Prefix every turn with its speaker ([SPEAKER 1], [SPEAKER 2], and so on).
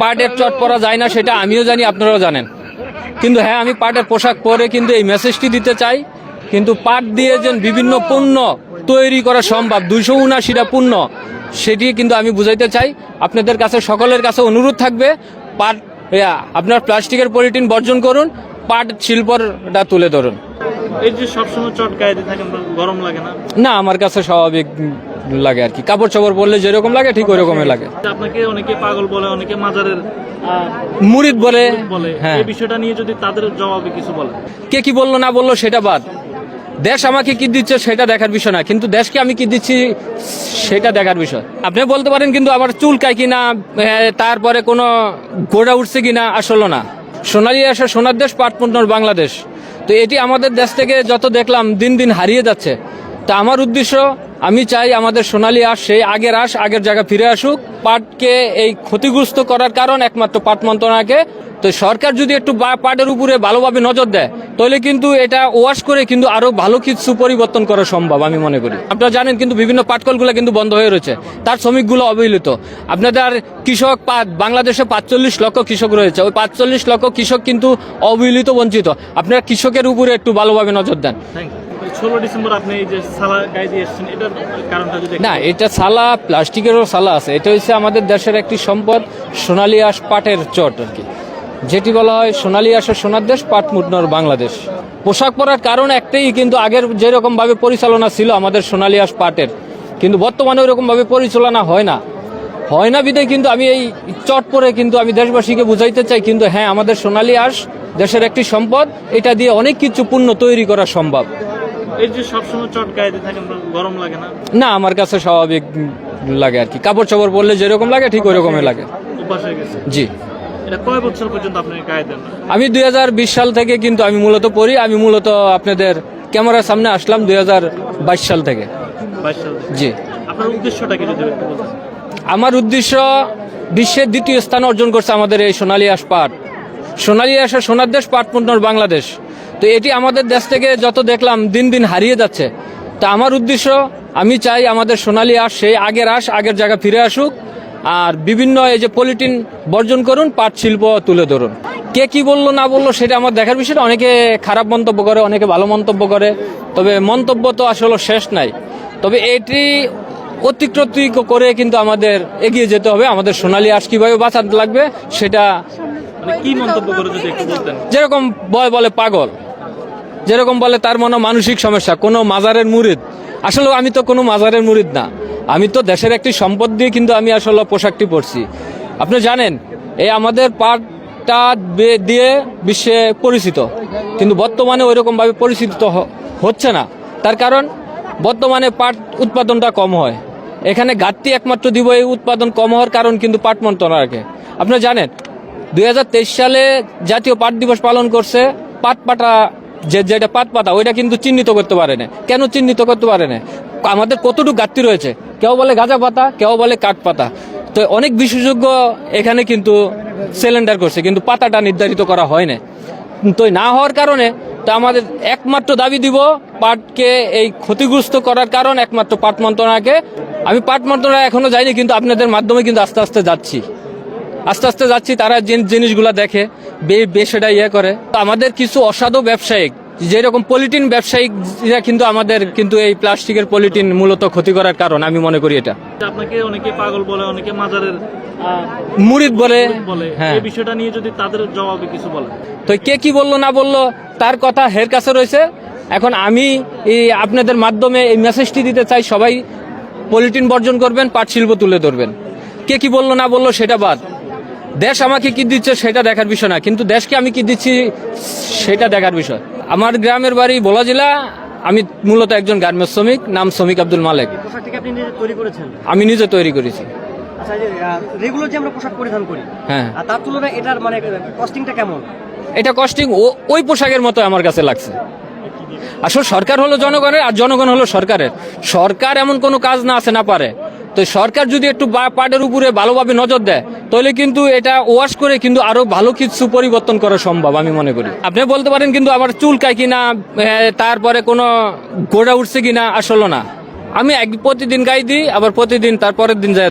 [SPEAKER 1] পাটের চট পরা যায় না সেটা আমিও জানি আপনারাও জানেন। কিন্তু হ্যাঁ আমি পাটের পোশাক পরে কিন্তু এই মেসেজটি দিতে চাই। কিন্তু পাট দিয়ে যে বিভিন্ন পণ্য তৈরি করা সম্ভব দুইশো উনাশিটা পণ্য সেটি কিন্তু আমি বুঝাইতে চাই। আপনাদের কাছে সকলের কাছে অনুরোধ থাকবে পাট আপনার প্লাস্টিকের পলিটিন বর্জন করুন পাট শিল্পটা তুলে ধরুন।
[SPEAKER 2] এই যে সবসময় চট গায়ে থাকেন গরম লাগে না?
[SPEAKER 1] না আমার কাছে স্বাভাবিক লাগে আর কি। কাপড় চাপড় পরলে যেরকম লাগে ঠিক ওই রকমই লাগে
[SPEAKER 2] আপনাকে অনেকে পাগল বলে অনেকে মাজারের
[SPEAKER 1] মুরিদ বলে হ্যাঁ
[SPEAKER 2] এই বিষয়টা নিয়ে যদি তাদের জবাবে কিছু বলে।
[SPEAKER 1] কে কি বলল না বলল সেটা বাদ। দেশ আমাকে কি দিচ্ছে সেটা দেখার বিষয় না। কিন্তু দেশকে আমি কি দিচ্ছি সেটা দেখার বিষয়। আপনি বলতে পারেন কিন্তু আবার চুলকায় কিনা তারপরে কোনো গোড়া উঠছে কিনা আসলে না। সোনালি আসা সোনার দেশ পাটপুণ্যর বাংলাদেশ। তো এটি আমাদের দেশ থেকে যত দেখলাম দিন দিন হারিয়ে যাচ্ছে। তা আমার উদ্দেশ্য আমি চাই আমাদের সোনালি আস সেই আগের আস আগের জায়গা ফিরে আসুক। পাটকে এই ক্ষতিগ্রস্ত করার কারণ একমাত্র পাট মন্ত্রণালয়কে। তো সরকার যদি একটু পাটের উপরে ভালোভাবে নজর দেয়, তাহলে কিন্তু এটা ওয়াশ করে কিন্তু আরও ভালো কিছু পরিবর্তন করা সম্ভব আমি মনে করি। আপনারা জানেন কিন্তু বিভিন্ন পাটকলগুলো কিন্তু বন্ধ হয়ে রয়েছে। তার শ্রমিকগুলো অবহেলিত। আপনাদের কৃষক বাংলাদেশে পাঁচচল্লিশ লক্ষ কৃষক রয়েছে। ওই পাঁচচল্লিশ লক্ষ কৃষক কিন্তু অবহেলিত বঞ্চিত। আপনারা কৃষকের উপরে একটু ভালোভাবে নজর দেন।
[SPEAKER 2] ষোলো ডিসেম্বর আপনি এই যে সালা গায়ে দিয়ে এসেছেন এটার কারণটা যদি
[SPEAKER 1] না এটা সালা প্লাস্টিকেরও সালা আছে। এটা হচ্ছে আমাদের দেশের একটি সম্পদ সোনালী আঁশ পাটের চট আর কি। যেটি বলা হয় সোনালী আঁশের সোনার দেশ পাট মুটনর বাংলাদেশ। পোশাক পরার কারণ একটাই কিন্তু আগের যেরকম ভাবে পরিচালনা ছিল আমাদের সোনালী আঁশ পাটের কিন্তু বর্তমানে ওইরকম ভাবে পরিচালনা হয় না। হয় না বিদায় কিন্তু আমি এই চট পরে কিন্তু আমি দেশবাসীকে বুঝাইতে চাই কিন্তু হ্যাঁ আমাদের সোনালী আঁশ দেশের একটি সম্পদ এটা দিয়ে অনেক কিছু পণ্য তৈরি করা সম্ভব।
[SPEAKER 2] এই যে সবসময় চট গায়ে থাকেন গরম লাগে না?
[SPEAKER 1] না আমার কাছে স্বাভাবিক লাগে আর কি। কাপড় চাপড় পরলে যেরকম লাগে ঠিক ওই রকমই লাগে।
[SPEAKER 2] অভ্যাস হয়ে গেছে।
[SPEAKER 1] জি।
[SPEAKER 2] এটা কয় বছর পর্যন্ত আপনি গায়ে দেন?
[SPEAKER 1] আমি দু হাজার বিশ সাল থেকে কিন্তু আমি মূলত পড়ি আমি মূলত আপনাদের ক্যামেরার সামনে আসলাম দুই হাজার
[SPEAKER 2] বাইশ সাল থেকে।
[SPEAKER 1] জি।
[SPEAKER 2] আপনার উদ্দেশ্যটা কি যদি
[SPEAKER 1] আমার উদ্দেশ্য বিশ্বের দ্বিতীয় স্থান অর্জন করছে আমাদের এই সোনালী আঁশ পাট। সোনালী আঁশের সোনার দেশ পাট পণ্যর বাংলাদেশ। তো এটি আমাদের দেশ থেকে যত দেখলাম দিন দিন হারিয়ে যাচ্ছে। তা আমার উদ্দেশ্য আমি চাই আমাদের সোনালী আঁশ সেই আগের আঁশ আগের জায়গা ফিরে আসুক। আর বিভিন্ন এই যে পলিটিন বর্জন করুন পাট শিল্প তুলে ধরুন। কে কি বলল না বলল সেটা আমার দেখার বিষয়টা অনেকে খারাপ মন্তব্য করে অনেকে ভালো মন্তব্য করে। তবে মন্তব্য তো আসলে শেষ নাই। তবে এটি অতিক্রতি করে কিন্তু আমাদের এগিয়ে যেতে হবে। আমাদের সোনালী আঁশ কীভাবে বাঁচাতে লাগবে সেটা
[SPEAKER 2] মানে কি মন্তব্য করে
[SPEAKER 1] যেরকম বয় বলে পাগল। যেরকম বলে তার মনে মানসিক সমস্যা, কোনো মাজারের মুরিদ। আসলে আমি তো কোনো মাজারের মুরিদ না। আমি তো দেশের একটি সম্পদ দিয়ে কিন্তু আমি আসলে পোশাকটি পরছি। আপনি জানেন, এই আমাদের পাটটা দিয়ে বিশ্বে পরিচিত। কিন্তু বর্তমানে ওইরকম ভাবে পরিচিত হচ্ছে না। তার কারণ, বর্তমানে পাট উৎপাদনটা কম হয়। এখানে ঘাটতি একমাত্র দিব এই উৎপাদন কম হওয়ার কারণ কিন্তু পাট মন্ত্রণালয়কে। আপনি জানেন, দুই হাজার তেইশ সালে জাতীয় পাট দিবস পালন করছে পাট পাটা যে যেটা পাট পাতা, ওইটা কিন্তু চিহ্নিত করতে পারে না। কেন চিহ্নিত করতে পারে না? আমাদের কতটুকু ঘাটতি রয়েছে? কেউ বলে গাঁজা পাতা, কেউ বলে কাঠ পাতা। তো অনেক বিশেষজ্ঞ এখানে কিন্তু সিলিন্ডার করছে, কিন্তু পাতাটা নির্ধারিত করা হয় না। তো না হওয়ার কারণে তো আমাদের একমাত্র দাবি দিব পাটকে এই ক্ষতিগ্রস্ত করার কারণ একমাত্র পাট মন্ত্রণালয়কে। আমি পাট মন্ত্রণালয় এখনও যাইনি, কিন্তু আপনাদের মাধ্যমে কিন্তু আস্তে আস্তে যাচ্ছি। আস্তে আস্তে যাচ্ছি তারা যে জিনিসগুলো দেখে বে- সেটা ইয়ে করে। আমাদের কিছু অসাধু ব্যবসায়িক যেরকম পলিটিন ব্যবসায়িকরা কিন্তু আমাদের কিন্তু এই প্লাস্টিকের পলিটিন মূলত ক্ষতি করার কারণ আমি মনে করি এটা।
[SPEAKER 2] আপনাকে অনেকে পাগল বলে অনেকে মাজারের
[SPEAKER 1] মুরিদ বলে হ্যাঁ।
[SPEAKER 2] বিষয়টা নিয়ে যদি তাদের জবাবে কিছু বলে
[SPEAKER 1] তো কে কি বলল না বলল তার কথা হের কাছে রয়েছে। এখন আমি এই আপনাদের মাধ্যমে এই মেসেজটি দিতে চাই সবাই পলিটিন বর্জন করবেন পাট শিল্প তুলে ধরবেন। কে কি বলল না বলল সেটা বাদ। দেশ আমাকে কি দিচ্ছে সেটা দেখার বিষয় না কিন্তু দেশকে আমি কি দিচ্ছি সেটা দেখার বিষয়। আমার গ্রামের বাড়ি ভোলা জেলা আমি মূলত একজন গার্মেন্টস শ্রমিক নাম শ্রমিক আব্দুল মালেক। আমি নিজে তৈরি করেছি।
[SPEAKER 3] আচ্ছা রেগুলার যে আমরা পোশাক পরিধান করি
[SPEAKER 1] হ্যাঁ।
[SPEAKER 3] তার তুলনায় এটার মানে কস্টিংটা কেমন?
[SPEAKER 1] এটা কস্টিং ওই পোশাকের মতো আমার কাছে লাগছে। আসলে সরকার হলো জনগণের আর জনগণ হলো সরকারের। সরকার এমন কোনো কাজ না আছে না পারে। তো সরকার যদি একটু পাটের উপরে ভালোভাবে নজর দেয়, তাহলে কিন্তু এটা ওয়াশ করে কিন্তু আরও ভালো কিছু পরিবর্তন করা সম্ভব, আমি মনে করি। আপনি বলতে পারেন কিন্তু আমার চুলকায় কিনা তারপরে কোনো গোড়া উঠছে কিনা, আসলে না। আমি এক প্রতিদিন গাই দিই, আবার প্রতিদিন তারপরের দিন যায়